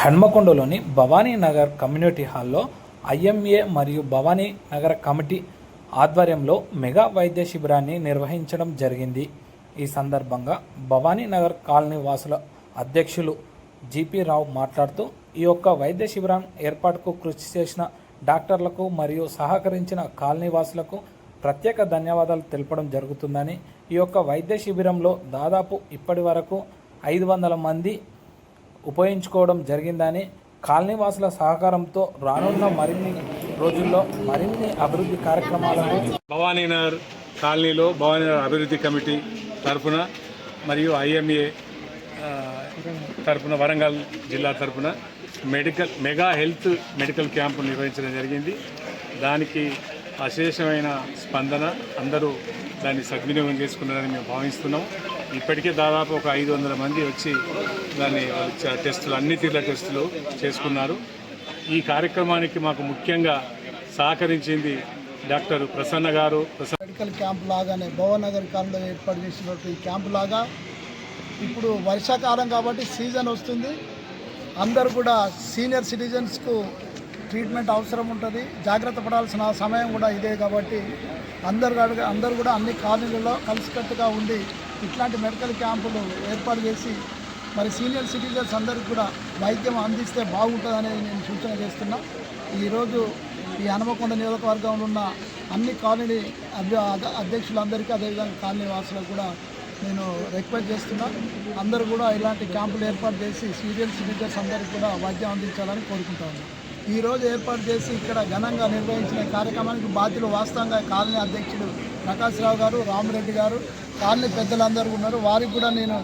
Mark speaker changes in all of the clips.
Speaker 1: హన్మకొండలోని Bhavani Nagar community హాల్లో IMA మరియు భవానీ నగర కమిటీ ఆధ్వర్యంలో మెగా వైద్య శిబిరాన్ని నిర్వహించడం జరిగింది. ఈ సందర్భంగా భవానీ నగర్ కాలనీ వాసుల అధ్యక్షులు జీపీ రావు మాట్లాడుతూ ఈ యొక్క వైద్య శిబిరం ఏర్పాటుకు కృషి చేసిన డాక్టర్లకు మరియు సహకరించిన కాలనీ వాసులకు ప్రత్యేక ధన్యవాదాలు తెలపడం జరుగుతుందని ఈ యొక్క వైద్య శిబిరంలో దాదాపు ఇప్పటి వరకు ఐదు వందల మంది ఉపయోగించుకోవడం జరిగిందని కాలనీవాసుల సహకారంతో రానున్న మరిన్ని రోజుల్లో మరిన్ని అభివృద్ధి కార్యక్రమాలను
Speaker 2: భవానీనగర్ కాలనీలో భవానీనగర్ అభివృద్ధి కమిటీ తరఫున మరియు ఐఎంఏ తరఫున వరంగల్ జిల్లా తరఫున medical mega health medical camp నిర్వహించడం జరిగింది. దానికి అశేషమైన స్పందన అందరూ దాన్ని సద్వినియోగం చేసుకున్నారని మేము భావిస్తున్నాం. ఇప్పటికే దాదాపు ఒక ఐదు వందల మంది వచ్చి దాన్ని టెస్టులు అన్ని తీర్ల టెస్టులు చేసుకున్నారు. ఈ కార్యక్రమానికి మాకు ముఖ్యంగా సహకరించింది డాక్టర్ ప్రసన్న గారు.
Speaker 3: మెడికల్ క్యాంప్ లాగానే భవనగర్ కాలంలో ఏర్పాటు చేసినట్టు ఈ క్యాంప్ లాగా ఇప్పుడు వర్షాకాలం కాబట్టి సీజన్ వస్తుంది. అందరు కూడా సీనియర్ సిటిజన్స్కు ట్రీట్మెంట్ అవసరం ఉంటుంది. జాగ్రత్త పడాల్సిన సమయం కూడా ఇదే కాబట్టి అందరు అందరు కూడా అన్ని కాలనీలలో కలిసికట్టుగా ఉండి ఇట్లాంటి మెడికల్ క్యాంపులు ఏర్పాటు చేసి మరి సీనియర్ సిటిజన్స్ అందరికి కూడా వైద్యం అందిస్తే బాగుంటుందని నేను సూచన చేస్తున్నా. ఈరోజు ఈ హనుమకొండ నియోజకవర్గంలో ఉన్న అన్ని కాలనీ అభ్య అధ- అధ్యక్షులందరికీ అదేవిధంగా కాలనీ వాసులకు కూడా నేను రిక్వెస్ట్ చేస్తున్నా. అందరూ కూడా ఇలాంటి క్యాంపులు ఏర్పాటు చేసి సీరియల్ సిటిజన్స్ అందరికీ కూడా వైద్యం అందించాలని కోరుకుంటాను ఈరోజు ఈ రోజు ఏర్పాటు చేసి ఇక్కడ ఘనంగా నిర్వహించిన కార్యక్రమానికి బాధ్యులు వాస్తవంగా కాలనీ అధ్యక్షుడు ప్రకాశ్రావు గారు రామరెడ్డి గారు కాలనీ పెద్దలందరూ ఉన్నారు. వారికి కూడా నేను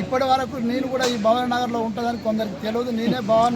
Speaker 3: ఇప్పటి వరకు నేను కూడా ఈ భవన్ నగర్లో ఉంటుందని కొందరికి తెలియదు. నేనే భవన్